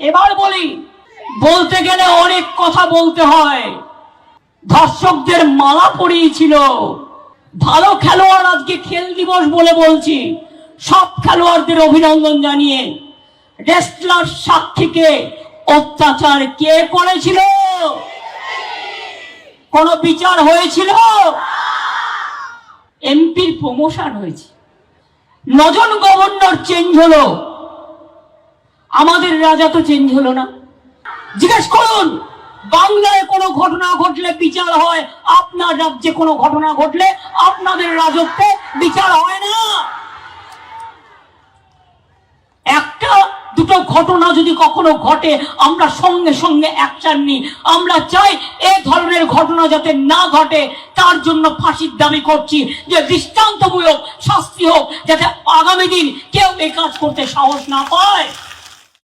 এবার বলি, বলতে গেলে অনেক কথা বলতে হয়। ধর্ষকদের মালা পরিয়েছিল। ভালো খেলোয়াড় আজকে খেল দিবস বলে বলছি। সব খেলোয়াড়দের অভিনন্দন জানিয়ে রেসলার সাক্ষীকে অত্যাচার কে করেছিল? কোন বিচার হয়েছিল? এমপির প্রমোশন হয়েছে। নজন গভর্নর চেঞ্জ হলো। আমাদের রাজা তো চেঞ্জ হলো না। জিজ্ঞেস করুন, বাংলায় কোনো ঘটনা ঘটলে বিচার হয়? আপনার রাজ্যে কোনো ঘটনা ঘটলে আপনাদের রাজত্বে বিচার হয় না। একটা, দুটো ঘটনা যদি কখনো ঘটে, আমরা সঙ্গে সঙ্গে অ্যাকশন নিই। আমরা চাই এ ধরনের ঘটনা যাতে না ঘটে। তার জন্য ফাঁসির দাবি করছি যে দৃষ্টান্তমূলক শাস্তি হোক, যাতে আগামী দিন কেউ এই কাজ করতে সাহস না পায়।